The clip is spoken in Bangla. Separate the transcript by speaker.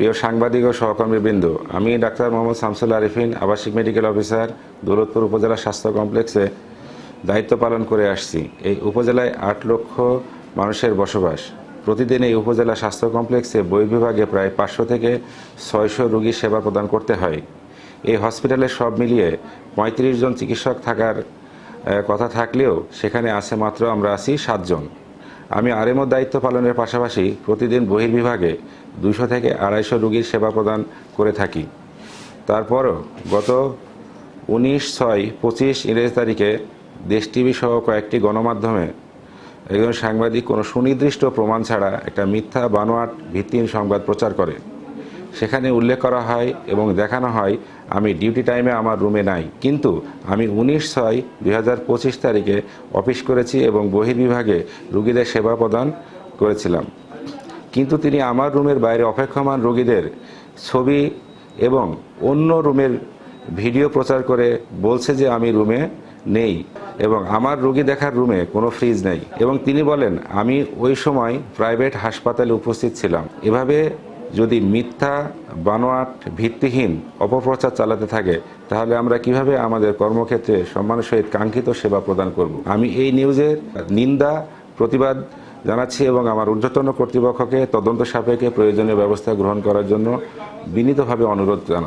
Speaker 1: প্রিয় সাংবাদিক ও সহকর্মীবৃন্দ, আমি ডাক্তার মোহাম্মদ শামসুল আরিফিন, আবাসিক মেডিকেল অফিসার, দৌলতপুর উপজেলা স্বাস্থ্য কমপ্লেক্সে দায়িত্ব পালন করে আসছি। এই উপজেলায় আট লক্ষ মানুষের বসবাস। প্রতিদিন এই উপজেলা স্বাস্থ্য কমপ্লেক্সে বহির্বিভাগে প্রায় পাঁচশো থেকে ছয়শো রোগীর সেবা প্রদান করতে হয়। এই হসপিটালে সব মিলিয়ে পঁয়ত্রিশ জন চিকিৎসক থাকার কথা থাকলেও সেখানে আছে মাত্র আমরা আছি সাতজন। আমি আরএমও দায়িত্ব পালনের পাশাপাশি প্রতিদিন বহির্বিভাগে দুশো থেকে আড়াইশো রুগীর সেবা প্রদান করে থাকি। তারপরও গত উনিশ ছয় পঁচিশ ইংরেজি তারিখে দেশ টিভি সহ কয়েকটি গণমাধ্যমে একজন সাংবাদিক কোনো সুনির্দিষ্ট প্রমাণ ছাড়া একটা মিথ্যা বানোয়াট ভিত্তিহীন সংবাদ প্রচার করে। সেখানে উল্লেখ করা হয় এবং দেখানো হয়, আমি ডিউটি টাইমে আমার রুমে নাই। কিন্তু আমি উনিশ ছয় দুই তারিখে অফিস করেছি এবং বহির্বিভাগে রুগীদের সেবা প্রদান করেছিলাম। কিন্তু তিনি আমার রুমের বাইরে অপেক্ষমান রোগীদের ছবি এবং অন্য রুমের ভিডিও প্রচার করে বলছে যে আমি রুমে নেই এবং আমার রোগী দেখার রুমে কোনো ফ্রিজ নেই। এবং তিনি বলেন, আমি ওই সময় প্রাইভেট হাসপাতালে উপস্থিত ছিলাম। এভাবে যদি মিথ্যা, বানোয়াট, ভিত্তিহীন অপপ্রচার চালাতে থাকে, তাহলে আমরা কীভাবে আমাদের কর্মক্ষেত্রে সম্মানের সহিত কাঙ্ক্ষিত সেবা প্রদান করব? আমি এই নিউজের নিন্দা, প্রতিবাদ জানাচ্ছি এবং আমার ঊর্ধ্বতন কর্তৃপক্ষকে তদন্ত সাপেক্ষে প্রয়োজনীয় ব্যবস্থা গ্রহণ করার জন্য বিনীতভাবে অনুরোধ জানাচ্ছি।